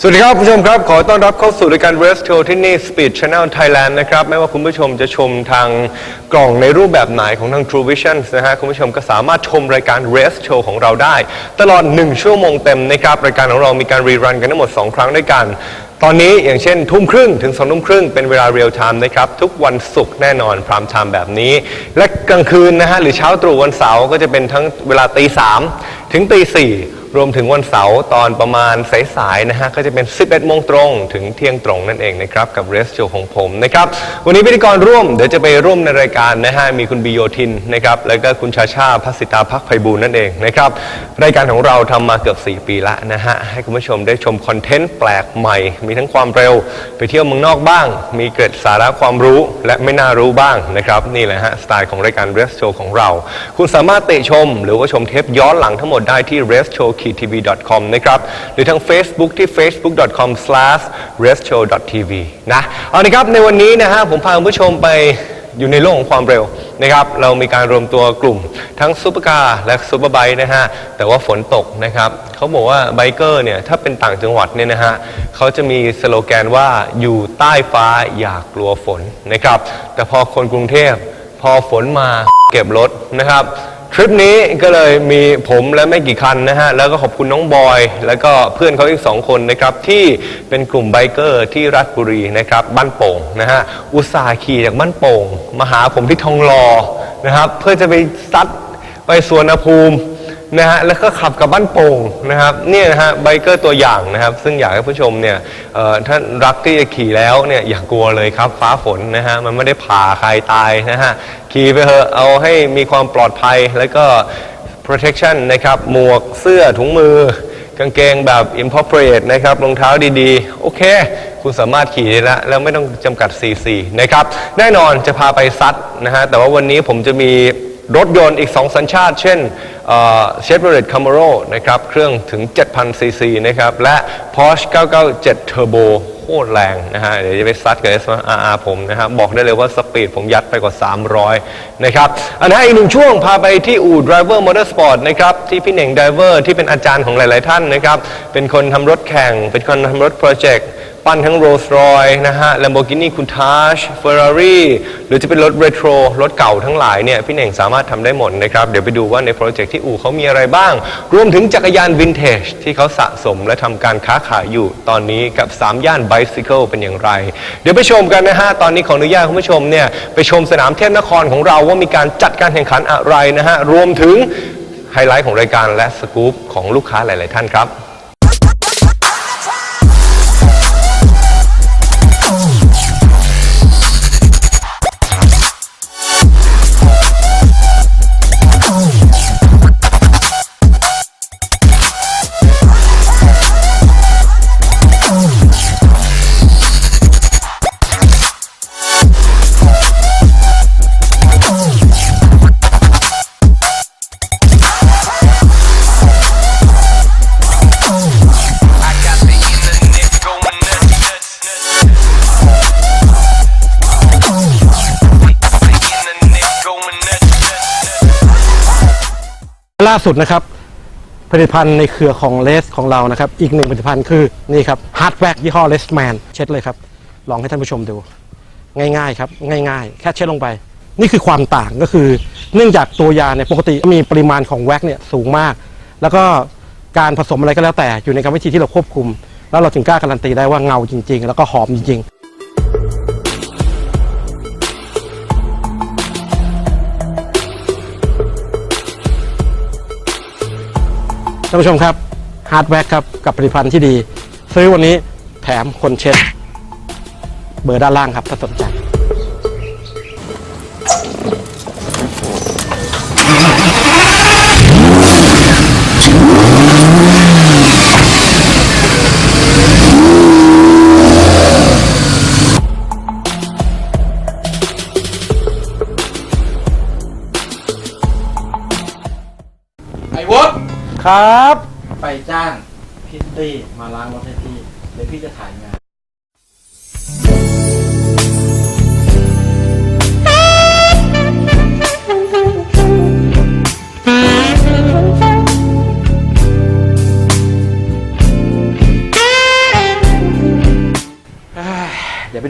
สวัสดีครับคุณผู้ชมครับ ขอต้อนรับเข้าสู่รายการ Rest Show ที่นี่ Speed Channel Thailand นะครับไม่ว่าคุณผู้ชมจะชมทางกล่องในรูปแบบไหนของทาง True Vision นะฮะคุณผู้ชมก็สามารถชมรายการ Rest Show ของเราได้ ตลอด 1 ชั่วโมงเต็มนะครับรายการของเรามีการรีรันกันทั้งหมด 2 ครั้งด้วยกัน ตอนนี้อย่างเช่น ทุ่มครึ่งถึงสองทุ่มครึ่งเป็นเวลาเรียลไทม์นะครับ ทุกวันศุกร์แน่นอนพรามไทม์แบบนี้ และกลางคืนนะฮะหรือเช้าตรู่วันเสาร์ก็จะเป็นทั้งเวลาตีสามถึงตีสี่ รวมถึงวันเสาร์ตอนประมาณสายๆนะฮะก็จะเป็น 11โมงตรงถึงเที่ยงตรงนั่นเองนะครับกับเรสโชของผมนะครับวันนี้พิธีกรร่วมเดี๋ยวจะไปร่วมในรายการนะฮะมีคุณบิโยทินนะครับแล้วก็คุณชาชาพัสิตาพักไพบูลนั่นเองนะครับรายการของเราทำมาเกือบ 4 ปีละนะฮะให้คุณผู้ชมได้ชมคอนเทนต์แปลกใหม่ มีทั้งความเร็วไปเที่ยวเมืองนอกบ้าง มีเกร็ดสาระความรู้และไม่น่ารู้บ้างนะครับนี่แหละฮะสไตล์ของรายการเรสโชของเรา คุณสามารถติชม หรือว่าชมเทปย้อนหลังทั้งหมดได้ที่ r e s t s h o w t v c o m นะครับหรือทาง Facebook ที่ facebook.com/restshow.tv นะเอาละครับในวันนี้นะฮะผมพาคุณผู้ชมไปอยู่ในโลกของความเร็วนะครับ เรามีการรวมตัวกลุ่มทั้งซูเปอร์คาร์และซูเปอร์ไบค์นะฮะ แต่ว่าฝนตกนะครับเขาบอกว่าไบเกอร์เนี่ย ถ้าเป็นต่างจังหวัดเนี่ยนะฮะเขาจะมีสโลแกนว่าอยู่ใต้ฟ้าอย่ากลัวฝนนะครับ แต่พอคนกรุงเทพพอฝนมาเก็บรถนะครับ ทริปนี้ก็เลยมีผมและไม่กี่คันนะฮะ แล้วก็ขอบคุณน้องบอย แล้วก็เพื่อนเขาอีกสองคนนะครับ ที่เป็นกลุ่มไบเกอร์ที่รัชบุรีนะครับ บ้านโป่งนะฮะ อุตส่าห์ขี่จากบ้านโป่ง มาหาผมที่ทองหลอนะครับ เพื่อจะไปซัดไปสวนภูมิ นะฮะแล้วก็ขับกับบ้านโป่งนะครับเนี่ยนะฮะไบเกอร์ตัวอย่างนะครับ ซึ่งอยากให้ผู้ชมเนี่ยเอ่อถ้ารักที่จะขี่แล้วเนี่ยอย่ากกลัวเลยครับฟ้าฝนนะฮะมันไม่ได้ผ่าใครตายนะฮะขี่ไปเถอะเอาให้มีความปลอดภัยแล้วก็ protection นะครับหมวกเสื้อถุงมือกางเกงแบบ incorporate นะครับรองเท้าดีๆ โอเค คุณสามารถขี่ได้แล้วแล้วไม่ต้องจำกัด CC นะครับแน่นอนจะพาไปซัดนะฮะแต่ว่าวันนี้ผมจะมี รถยนต์อีก 2 สัญชาติ เช่นเชฟโรเลตคาร์โรนะครับเครื่องถึง 7,000 ซีซีนะครับ และ Porsche 997 Turbo โคตรแรงนะฮะเดี๋ยวจะไปซัดกับ SRR ผมนะครับ บอกได้เลยว่าสปีดผมยัดไปกว่า 300 นะครับอันนั้อีกหนึ่งช่วงพาไปที่อู่ Driver Motorsport นะครับ ที่พี่เหน่ง Driver ที่เป็นอาจารย์ของหลาย ๆ ท่านนะครับ เป็นคนทำรถแข่ง เป็นคนทำรถโปรเจกต์ ปั้นทั้ง Rolls Royce นะฮะ Lamborghini Countach Ferrari หรือจะเป็นรถเรโทรรถเก่าทั้งหลายเนี่ยพี่เน่งสามารถทำได้หมดนะครับ เดี๋ยวไปดูว่าในโปรเจกต์ที่อู่เขามีอะไรบ้าง รวมถึงจักรยานวินเทจที่เขาสะสมและทำการค้าขายอยู่ตอนนี้กับ 3 ย่าน Bicycle เป็นอย่างไร เดี๋ยวไปชมกันนะฮะ ตอนนี้ขออนุญาตคุณผู้ชมเนี่ยไปชมสนามเทพนครของเราว่ามีการจัดการแข่งขันอะไรนะฮะรวมถึงไฮไลท์ของรายการและสกู๊ปของลูกค้าหลาย ๆ ท่านครับ ล่าสุดนะครับ ผลิตภัณฑ์ในเครือของเลสของเรานะครับ อีกหนึ่งผลิตภัณฑ์คือนี่ครับฮาร์ดแวร์ยี่ห้อเลสแมนเช็ดเลยครับ ลองให้ท่านผู้ชมดู ง่ายๆครับง่ายๆ แค่เช็ดลงไป นี่คือความต่างก็คือ เนื่องจากตัวยาเนี่ยปกติมีปริมาณของแว็กเนี่ยสูงมาก แล้วก็การผสมอะไรก็แล้วแต่อยู่ในกรรมวิธีที่เราควบคุม แล้วเราถึงกล้าการันตีได้ว่าเงาจริง ๆ แล้วก็หอมจริงๆ ท่านผู้ชมครับฮาร์ดแวร์ครับกับผลิตภัณฑ์ที่ดี ซื้อวันนี้แถมคนเช็ด เบอร์ด้านล่างครับถ้าสนใจ ครับ ไปจ้างพิตตี้มาล้างรถให้พี่เดี๋ยวพี่จะถ่ายงาน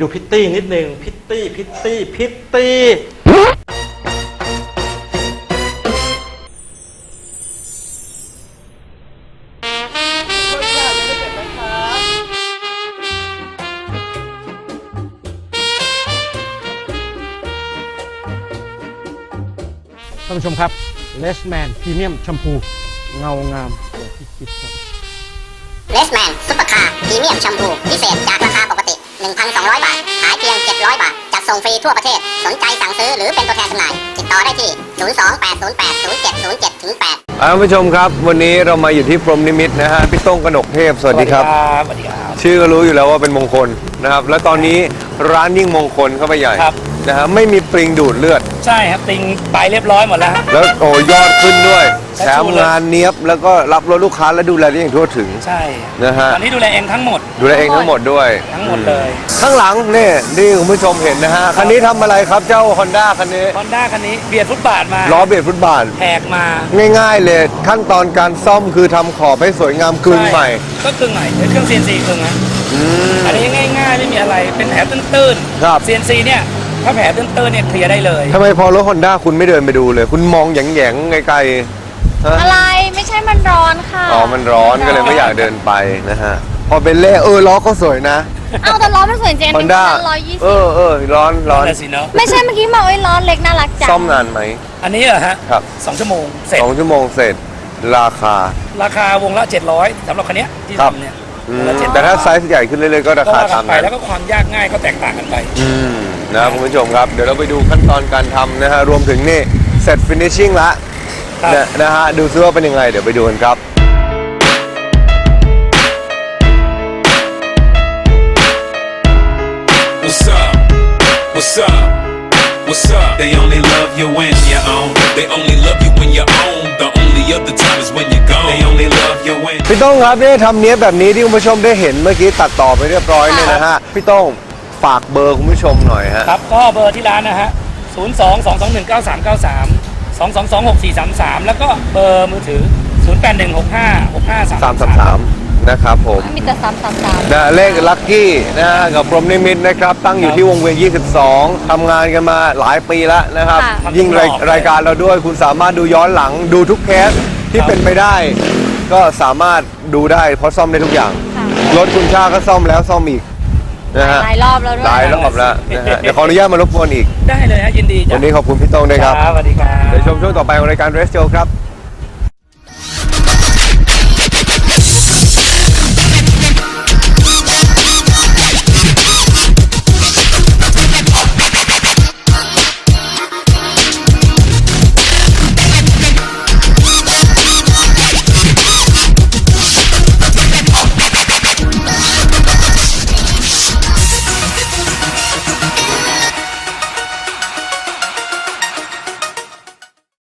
ดูพิตตี้นิดนึง พิตตี้ พิตตี้ พิตตี้ ท่านผู้ชมครับเลสแมนพรีเมียมแชมพูเงางามกว่าที่คิดครับเลสแมนซุปเปอร์คาร์พรีเมียมแชมพูพิเศษจากราคาปกติ 1,200 บาท ขายเพียง 700 บาท จัดส่งฟรีทั่วประเทศ สนใจสั่งซื้อหรือเป็นตัวแทนจำหน่าย ติดต่อได้ที่ 028080707ถึง8อ่าท่านผู้ชมครับ วันนี้เรามาอยู่ที่พรหมนิมิตนะฮะพี่โต้งกนกเทพสวัสดีครับสวัสดีครับ ชื่อก็รู้อยู่แล้วว่าเป็นมงคลนะครับ แล้วตอนนี้ร้านยิ่งมงคลเข้าไปใหญ่ครับ นะฮะไม่มีปริงดูดเลือด ใช่ครับติงไปเรียบร้อยหมดแล้วแล้วโอ้ยอดขึ้นด้วยและแถมชูเลยงานเนี้ยบแล้วก็รับรถลูกค้าและดูแลได้อย่างทั่วถึง ใช่นะฮะ ตอนนี้ดูแลเองทั้งหมด ดูแลเองทั้งหมดด้วย ทั้งหมดเลย ข้างหลังนี่นี่คุณผู้ชมเห็นนะฮะ คันนี้ทำอะไรครับเจ้า Honda คันนี้ฮอนด้าคันนี้เบียดฟุตบาทมาล้อเบียดฟุตบาท แหกมาง่ายๆเลยขั้นตอนการซ่อมคือทำขอบให้สวยงามกึงใหม่ก็กึ่งใหม่เป็นเครื่อง CNC กึ่งนะอืมอันนี้ง่ายๆไม่มีอะไรเป็นแผลตื้นครับ CNC เนี่ย ถ้าแผลตื้นๆเนี่ยเคลียร์ได้เลย ทำไมพอรถ Honda คุณไม่เดินไปดูเลย คุณมองแหยงๆไกลๆฮะอะไรไม่ใช่มันร้อนค่ะอ๋อมันร้อนก็เลยไม่อยากเดินไปนะฮะ พอเป็นเล่เออล้อก็สวยนะเอาแต่ร้อนมันสวยจริง Honda ร้อยยี่เอสิบอเออร้อนร้อนนั่นแหละสิเนอะไม่ใช่เมื่อกี้บอกว่าร้อนเล็กน่ารักจังซ่อมนานไหม อันนี้เหรอฮะครับ สองชั่วโมงเสร็จสองชั่วโมงเสร็จราคา ราคาวงละ 700สำหรับคันเนี้ยที่ครับ ทำเนี่ยอืวมงละ700แต่ถ้าไซส์ใหญ่ขึ้นเรื่อยๆก็ราก็คาว่ากัตานมไปนั้นแล้วก็ความยากง่ายก็แตกต่างกันไป อืม นะครับคุณผู้ชมครับ เดี๋ยวเราไปดูขั้นตอนการทำนะฮะ รวมถึงนี่ เสร็จฟินิชชิ่งละครับนะนะฮะ ดูซิว่าเป็นยังไง เดี๋ยวไปดูกันครับ What's up? What's up? What's up? They only love you when you're on. They only love you when you're on. The only other time is when you're gone. They only love you when. พี่โต้งครับเนี่ยทำเนี้ยบแบบนี้ที่คุณผู้ชมได้เห็นเมื่อกี้ตัดต่อไปเรียบร้อยเนี่ยนะฮะ พี่โต้ง ฝากเบอร์คุณผู้ชมหน่อยฮะ ครับก็เบอร์ที่ร้านนะฮะ 0 2 2 2 1 9 3 9 3 2 2 2 6 4 3 3 แล้วก็เบอร์มือถือ 0 8 1 6 5 6 5 3 3 333นะครับผมมีแต่ซ้ำซ้ำซ้ำนะเลขลัคกี้นะฮะกับพรหมนิมิตนะครับ ตั้งอยู่ที่วงเวียน 22 ทำงานกันมาหลายปีแล้วนะครับ ค่ะยิ่งรายรายการเราด้วยคุณสามารถดูย้อนหลังดูทุกเคสที่เป็นไปได้ ก็สามารถดูได้เพราะซ่อมได้ทุกอย่าง ค่ะ รถคุณชาก็ซ่อมแล้วซ่อมอีก นะฮะหลายรอบแล้วด้วหลายยรอบแล้วนะฮะเดี๋ยวขออนุญาตมารบกวนอีก ได้เลยฮะยินดีจ้ะวันนี้ขอบคุณพี่โต้งด้วยครับ สวัสดีครับ เดี๋ยวชมช่วงต่อไปของรายการ Rest Show ครับ